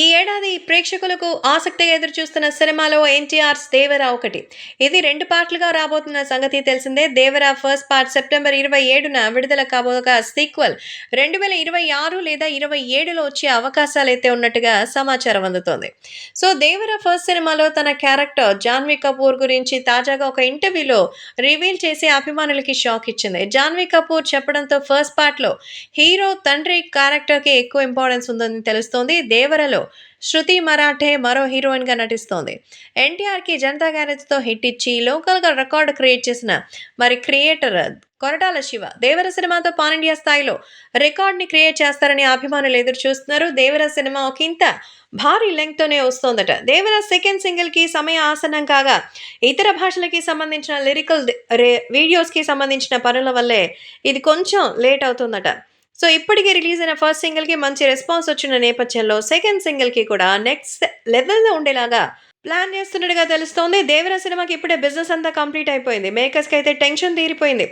ఈ ఏడాది ప్రేక్షకులకు ఆసక్తిగా ఎదురుచూస్తున్న సినిమాలో ఎన్టీఆర్స్ దేవరా ఒకటి. ఇది రెండు పార్ట్లుగా రాబోతున్న సంగతి తెలిసిందే. దేవరా ఫస్ట్ పార్ట్ సెప్టెంబర్ ఇరవై ఏడున విడుదల కాబోగా సీక్వెల్ రెండు వేల ఇరవై ఆరు లేదా ఇరవై ఏడులో వచ్చే అవకాశాలు అయితే ఉన్నట్టుగా సమాచారం అందుతోంది. సో దేవరా ఫస్ట్ సినిమాలో తన క్యారెక్టర్ జాన్వీ కపూర్ గురించి తాజాగా ఒక ఇంటర్వ్యూలో రివీల్ చేసి అభిమానులకి షాక్ ఇచ్చింది. జాన్వీ కపూర్ చెప్పడంతో ఫస్ట్ పార్ట్లో హీరో తండ్రి క్యారెక్టర్కి ఎక్కువ ఇంపార్టెన్స్ ఉందని తెలుస్తోంది. దేవరలో శృతి మరాఠే మరో హీరోయిన్గా నటిస్తోంది. ఎన్టీఆర్కి జనతా గ్యారేజ్తో హిట్ ఇచ్చి లోకల్గా రికార్డు క్రియేట్ చేసిన మరి క్రియేటర్ కొరటాల శివ దేవర సినిమాతో పాన్ ఇండియా స్థాయిలో రికార్డ్ని క్రియేట్ చేస్తారని అభిమానులు ఎదురు చూస్తున్నారు. దేవర సినిమా ఒక ఇంత భారీ లెంగ్త్తోనే వస్తోందట. దేవర సెకండ్ సింగిల్కి సమయ ఆసనం కాగా ఇతర భాషలకి సంబంధించిన లిరికల్ వీడియోస్కి సంబంధించిన పనుల వల్లే ఇది కొంచెం లేట్ అవుతుందట. సో ఇప్పటికే రిలీజ్ అయిన ఫస్ట్ సింగిల్కి మంచి రెస్పాన్స్ వచ్చిన నేపథ్యంలో సెకండ్ సింగిల్కి కూడా నెక్స్ట్ లెవెల్లో ఉండేలాగా ప్లాన్ చేస్తున్నట్టుగా తెలుస్తోంది. దేవర సినిమాకి ఇప్పుడే బిజినెస్ అంతా కంప్లీట్ అయిపోయింది. మేకర్స్కి అయితే టెన్షన్ తీరిపోయింది.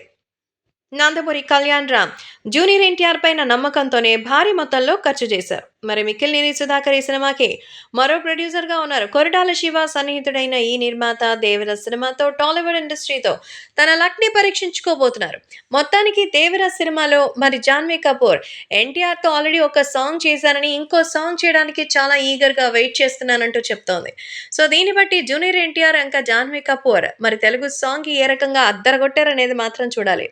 నందమూరి కళ్యాణ్ రామ్ జూనియర్ ఎన్టీఆర్ పైన నమ్మకంతోనే భారీ మొత్తంలో ఖర్చు చేశారు. మరి మిక్కిలినేని సుధాకర్ ఈ సినిమాకి మరో ప్రొడ్యూసర్గా ఉన్నారు. కొరటాల శివ సన్నిహితుడైన ఈ నిర్మాత దేవర సినిమాతో టాలీవుడ్ ఇండస్ట్రీతో తన లక్ని పరీక్షించుకోబోతున్నారు. మొత్తానికి దేవర సినిమాలో మరి జాన్వీ కపూర్ ఎన్టీఆర్తో ఆల్రెడీ ఒక సాంగ్ చేశానని ఇంకో సాంగ్ చేయడానికి చాలా ఈగర్గా వెయిట్ చేస్తున్నానంటూ చెప్తోంది. సో దీన్ని బట్టి జూనియర్ ఎన్టీఆర్ ఇంకా జాన్వీ కపూర్ మరి తెలుగు సాంగ్కి ఏ రకంగా అద్దరగొట్టారనేది మాత్రం చూడాలి.